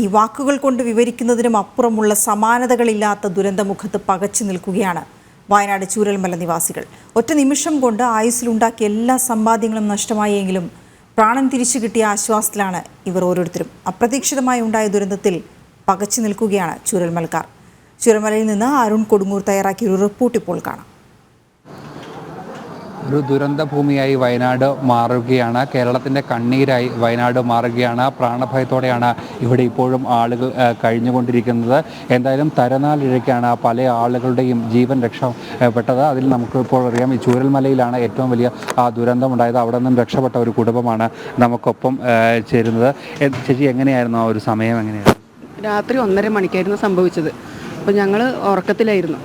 ഈ വാക്കുകൾ കൊണ്ട് വിവരിക്കുന്നതിനും അപ്പുറമുള്ള സമാനതകളില്ലാത്ത ദുരന്തമുഖത്ത് പകച്ചു നിൽക്കുകയാണ് വയനാട് ചൂരൽമല നിവാസികൾ. ഒറ്റ നിമിഷം കൊണ്ട് ആയുസ്സിലുണ്ടാക്കിയ എല്ലാ സമ്പാദ്യങ്ങളും നഷ്ടമായെങ്കിലും പ്രാണൻ തിരിച്ചു കിട്ടിയ ആശ്വാസത്തിലാണ് ഇവർ ഓരോരുത്തരും. അപ്രതീക്ഷിതമായി ഉണ്ടായ ദുരന്തത്തിൽ പകച്ചു നിൽക്കുകയാണ് ചൂരൽമലക്കാർ. ചുരമലയിൽ നിന്ന് അരുൺ കൊടുങ്ങൂർ തയ്യാറാക്കിയ ഒരു റിപ്പോർട്ട് ഇപ്പോൾ കാണാം. ഒരു ദുരന്ത ഭൂമിയായി വയനാട് മാറുകയാണ്. കേരളത്തിന്റെ കണ്ണീരായി വയനാട് മാറുകയാണ്. പ്രാണഭയത്തോടെയാണ് ഇവിടെ ഇപ്പോഴും ആളുകൾ കഴിഞ്ഞുകൊണ്ടിരിക്കുന്നത്. എന്തായാലും തരനാലിഴയ്ക്കാണ് പല ആളുകളുടെയും ജീവൻ രക്ഷപ്പെട്ടത്. അതിൽ നമുക്ക് ഇപ്പോൾ അറിയാം ഈ ചൂരൽമലയിലാണ് ഏറ്റവും വലിയ ആ ദുരന്തമുണ്ടായത്. അവിടെ നിന്നും രക്ഷപ്പെട്ട ഒരു കുടുംബമാണ് നമുക്കൊപ്പം ചേരുന്നത്. ചേച്ചി എങ്ങനെയായിരുന്നു ആ ഒരു സമയം? എങ്ങനെയായിരുന്നു? രാത്രി ഒന്നര മണിക്കായിരുന്നു സംഭവിച്ചത്. അപ്പോൾ ഞങ്ങൾ ഉറക്കത്തിലായിരുന്നു.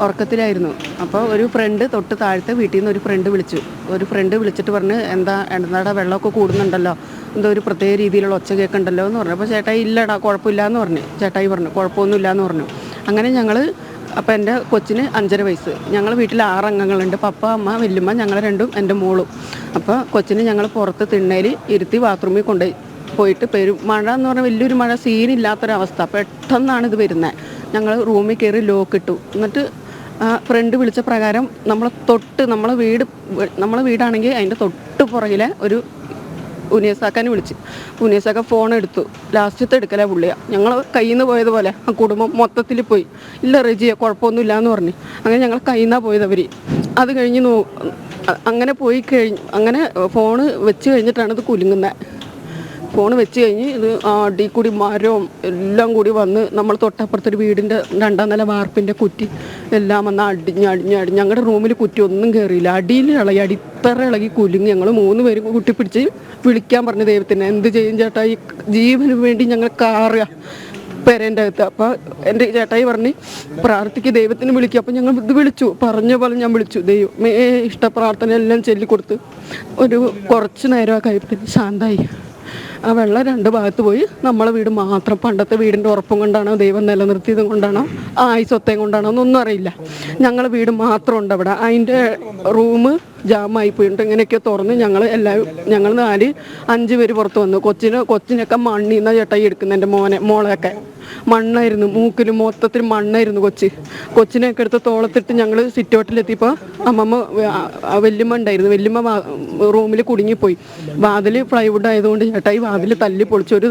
ഉറക്കത്തിലായിരുന്നു. അപ്പോൾ ഒരു ഫ്രണ്ട് തൊട്ട് താഴത്തെ വീട്ടിൽ നിന്ന് ഒരു ഫ്രണ്ട് വിളിച്ചു. ഒരു ഫ്രണ്ട് വിളിച്ചിട്ട് പറഞ്ഞ് എന്താ എന്താടാ വെള്ളമൊക്കെ കൂടുന്നുണ്ടല്ലോ. എന്തോ ഒരു പ്രത്യേക രീതിയിലുള്ള ഒച്ച കേൾക്കണ്ടല്ലോ? എന്ന് പറഞ്ഞു. അപ്പോൾ ചേട്ടായി ഇല്ലടാ കുഴപ്പമില്ല എന്ന് പറഞ്ഞു. ചേട്ടായി പറഞ്ഞു കുഴപ്പമൊന്നുമില്ല എന്ന് പറഞ്ഞു. അങ്ങനെ ഞങ്ങൾ അപ്പോൾ എന്റെ കൊച്ചിന് അഞ്ചര വയസ്സ്. ഞങ്ങൾ വീട്ടിൽ ആറ് അംഗങ്ങളുണ്ട്. പപ്പ അമ്മ വല്യമ്മ ഞങ്ങൾ രണ്ടും എന്റെ മോളും. അപ്പോൾ കൊച്ചിന് ഞങ്ങൾ പുറത്ത് തിണ്ണയിൽ ഇരുത്തി ബാത്റൂമിൽ കൊണ്ടുപോയി പോയിട്ട് പെരും മഴ എന്ന് പറഞ്ഞാൽ വലിയൊരു മഴ സീനില്ലാത്തൊരവസ്ഥ പെട്ടെന്നാണ് ഇത് വരുന്നത് ഞങ്ങൾ റൂമിൽ കയറി ലോക്ക് ഇട്ടു. എന്നിട്ട് ഫ്രണ്ട് വിളിച്ച പ്രകാരം നമ്മളെ തൊട്ട് നമ്മളെ വീട് നമ്മളെ വീടാണെങ്കിൽ അതിന്റെ തൊട്ട് പുറകിലെ ഒരു ഉനീസാക്കാനെ വിളിച്ച്. ഉനിയസാക്ക ഫോൺ എടുത്തു. ലാസ്റ്റത്തെ എടുക്കലാ പുള്ളിയാ ഞങ്ങൾ കയ്യിൽ നിന്ന് പോയതുപോലെ ആ കുടുംബം മൊത്തത്തിൽ പോയി. ഇല്ല റെജിയെ കുഴപ്പമൊന്നുമില്ല എന്ന് പറഞ്ഞു. അങ്ങനെ ഞങ്ങൾ കയ്യിൽ നിന്നാണ് പോയത് അവർ അത് കഴിഞ്ഞ് അങ്ങനെ പോയി കഴിഞ്ഞ് അങ്ങനെ ഫോണ് വെച്ച് കഴിഞ്ഞിട്ടാണ് ഇത് കുലുങ്ങുന്നത് ഫോൺ വെച്ച് കഴിഞ്ഞ് ഇത് അടി കൂടി മരവും എല്ലാം കൂടി വന്ന് നമ്മൾ തൊട്ടപ്പുറത്തൊരു വീടിന്റെ രണ്ടാം നില വാർപ്പിന്റെ കുറ്റി എല്ലാം വന്ന് അടിഞ്ഞ് അടിഞ്ഞ് അടിഞ്ഞ് ഞങ്ങളുടെ റൂമിൽ കുറ്റി ഒന്നും കയറിയില്ല. അടിയിൽ ഇളകി അടിത്തറ ഇളകി കുലുങ്ങി ഞങ്ങൾ മൂന്ന് പേരും കുട്ടി പിടിച്ച് വിളിക്കാൻ പറഞ്ഞു ദൈവത്തിന് എന്ത് ചെയ്യും ചേട്ടാ? ഈ ജീവന് വേണ്ടി ഞങ്ങൾ കാറുക പേരന്റെ അകത്ത്. അപ്പോൾ എന്റെ ചേട്ടായി പറഞ്ഞ് പ്രാർത്ഥിക്ക് ദൈവത്തിന് വിളിക്കുക അപ്പോൾ ഞങ്ങൾ ഇത് വിളിച്ചു പറഞ്ഞ പോലെ ഞാൻ വിളിച്ചു ദൈവമേ ഇഷ്ടപ്രാർത്ഥന എല്ലാം ചൊല്ലിക്കൊടുത്ത് ഒരു കുറച്ച് നേരം ആ കഴിപ്പത്തിന് ശാന്തായി. ആ വെള്ളം രണ്ട് ഭാഗത്ത് പോയി. നമ്മളെ വീട് മാത്രം പണ്ടത്തെ വീടിന്റെ ഉറപ്പും കൊണ്ടാണോ ദൈവം നിലനിർത്തിയതും കൊണ്ടാണോ ആയുസൊത്തയും കൊണ്ടാണോ എന്നൊന്നും അറിയില്ല. ഞങ്ങളെ വീട് മാത്രം ഉണ്ട് അവിടെ. അതിന്റെ റൂം ജാമായി പോയിട്ട് ഇങ്ങനെയൊക്കെ തുറന്ന് ഞങ്ങൾ എല്ലാ ഞങ്ങൾ നാല് അഞ്ച് പേര് പുറത്ത് വന്നു. കൊച്ചിന് കൊച്ചിനൊക്കെ മണ്ണിൽ ചേട്ടായി എടുക്കുന്നത് എന്റെ മോനെ മോളെയൊക്കെ. മണ്ണായിരുന്നു മൂക്കിൽ മൊത്തത്തിൽ മണ്ണായിരുന്നു കൊച്ചി. കൊച്ചിനെയൊക്കെ എടുത്ത് തോളത്തിട്ട് ഞങ്ങൾ സിറ്റൗട്ടിലെത്തിയപ്പോൾ അമ്മമ്മ വല്യമ്മ ഉണ്ടായിരുന്നു. വല്യമ്മ റൂമിൽ കുടുങ്ങിപ്പോയി. വാതിൽ പ്ലൈവുഡ് ആയതുകൊണ്ട് ചേട്ടായി വാതിൽ തല്ലി പൊളിച്ചൊരു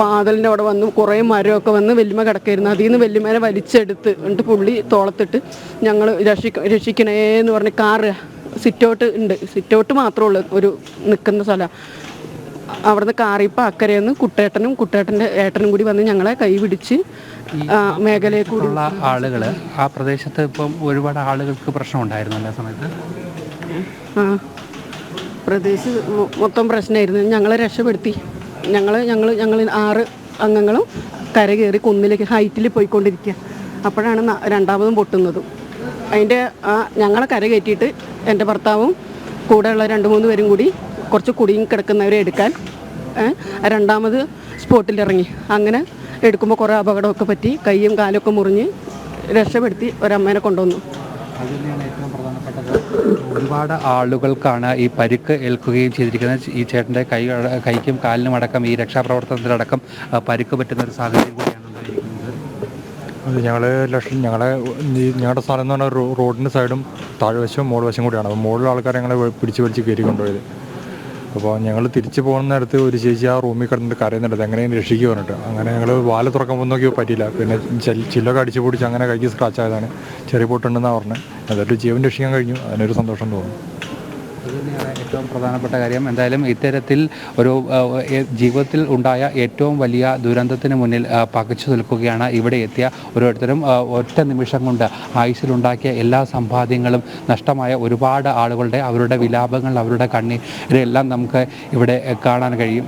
വാതിലിന്റെ അവിടെ വന്ന് കുറേ മരമൊക്കെ വന്ന് വല്യമ്മ കിടക്കായിരുന്നു. അതിൽ നിന്ന് വല്യമ്മേനെ വലിച്ചെടുത്ത് എന്നിട്ട് പുള്ളി തോളത്തിട്ട് ഞങ്ങൾ രക്ഷിക്ക രക്ഷിക്കണേ എന്ന് പറഞ്ഞ് കാറ് സിറ്റൗട്ട് ഉണ്ട്. സിറ്റൗട്ട് മാത്രമേ ഉള്ളൂ ഒരു നിൽക്കുന്ന സ്ഥലം. അവിടുന്ന് കാറിയപ്പോൾ അക്കരയെന്ന് കുട്ടേട്ടനും കുട്ടേട്ടന്റെ ഏട്ടനും കൂടി വന്ന് ഞങ്ങളെ കൈ പിടിച്ച് മേഖലയെ കൂടി ഉള്ള ആളുകൾ ആ പ്രദേശത്ത് ഇപ്പം ഒരുപാട് ആളുകൾക്ക് പ്രശ്നം ഉണ്ടായിരുന്നു ആ സമയത്ത്? ആ പ്രദേശ് മൊത്തം പ്രശ്നമായിരുന്നു ഞങ്ങളെ രക്ഷപ്പെടുത്തി. ഞങ്ങൾ ഞങ്ങൾ ഞങ്ങൾ ആറ് അംഗങ്ങളും കര കയറി കുന്നിലേക്ക് ഹൈറ്റിൽ പോയിക്കൊണ്ടിരിക്കുക അപ്പോഴാണ് രണ്ടാമതും പൊട്ടുന്നതും. അതിന്റെ ആ ഞങ്ങളെ കര കയറ്റിയിട്ട് എന്റെ ഭർത്താവും കൂടെയുള്ള രണ്ട് മൂന്ന് പേരും കൂടി കുറച്ച് കുടുങ്ങി കിടക്കുന്നവരെ എടുക്കാൻ രണ്ടാമത് സ്പോട്ടിലിറങ്ങി അങ്ങനെ എടുക്കുമ്പോൾ കുറേ അപകടമൊക്കെ പറ്റി കൈയും കാലൊക്കെ മുറിഞ്ഞ് രക്ഷപ്പെടുത്തി ഒരമ്മേനെ കൊണ്ടുവന്നു. ഒരുപാട് ആളുകൾക്കാണ് ഈ പരിക്ക് ഏൽക്കുകയും ചെയ്തിരിക്കുന്നത്. ഈ ചേട്ടന്റെ കൈ കൈക്കും കാലിനും അടക്കം ഈ രക്ഷാപ്രവർത്തനത്തിലടക്കം പരുക്ക് പറ്റുന്ന ഒരു സാഹചര്യം ഉണ്ടായിരിക്കുന്നത് അത് ഞങ്ങൾ ലക്ഷം ഞങ്ങളെ ഞങ്ങളുടെ സ്ഥലം എന്ന് പറഞ്ഞാൽ റോഡിന്റെ സൈഡും താഴ്വശവും മോൾ വശം കൂടിയാണ്. അപ്പോൾ മുകളിലുള്ള ആൾക്കാരെ ഞങ്ങളെ പിടിച്ച് വലിച്ച് കയറി കൊണ്ടുപോയത്. അപ്പോൾ ഞങ്ങൾ തിരിച്ച് പോകുന്ന നേരത്ത് ഒരു ചേച്ചി ആ റൂമിൽ കിടന്നിട്ട് കരയുന്നുണ്ട്. എങ്ങനെയും രക്ഷിക്കുക പറഞ്ഞിട്ട്. അങ്ങനെ ഞങ്ങൾ വാൽ തുറക്കാൻ പോകുന്ന നോക്കിയോ പറ്റിയില്ല. പിന്നെ ചില്ലൊക്കെ അടിച്ച് പൊടിച്ച് അങ്ങനെ കൈക്ക് സ്ക്രാച്ച് ആയതാണ്. ചെറിയ പൊട്ടുണ്ടെന്നാണ് പറഞ്ഞത്. അതൊരു ജീവൻ രക്ഷിക്കാൻ കഴിഞ്ഞു. അതിനൊരു സന്തോഷം തോന്നുന്നു. തന്നെയാണ് ഏറ്റവും പ്രധാനപ്പെട്ട കാര്യം. എന്തായാലും ഇത്തരത്തിൽ ഒരു ജീവിതത്തിൽ ഉണ്ടായ ഏറ്റവും വലിയ ദുരന്തത്തിന് മുന്നിൽ പകച്ചു നിൽക്കുകയാണ് ഇവിടെ എത്തിയ ഓരോരുത്തരും. ഒറ്റ നിമിഷം കൊണ്ട് ആയുസിലുണ്ടാക്കിയ എല്ലാ സമ്പാദ്യങ്ങളും നഷ്ടമായ ഒരുപാട് ആളുകളുടെ അവരുടെ വിലാപങ്ങൾ അവരുടെ കണ്ണി കണ്ണീരെല്ലാം നമുക്ക് ഇവിടെ കാണാൻ കഴിയും.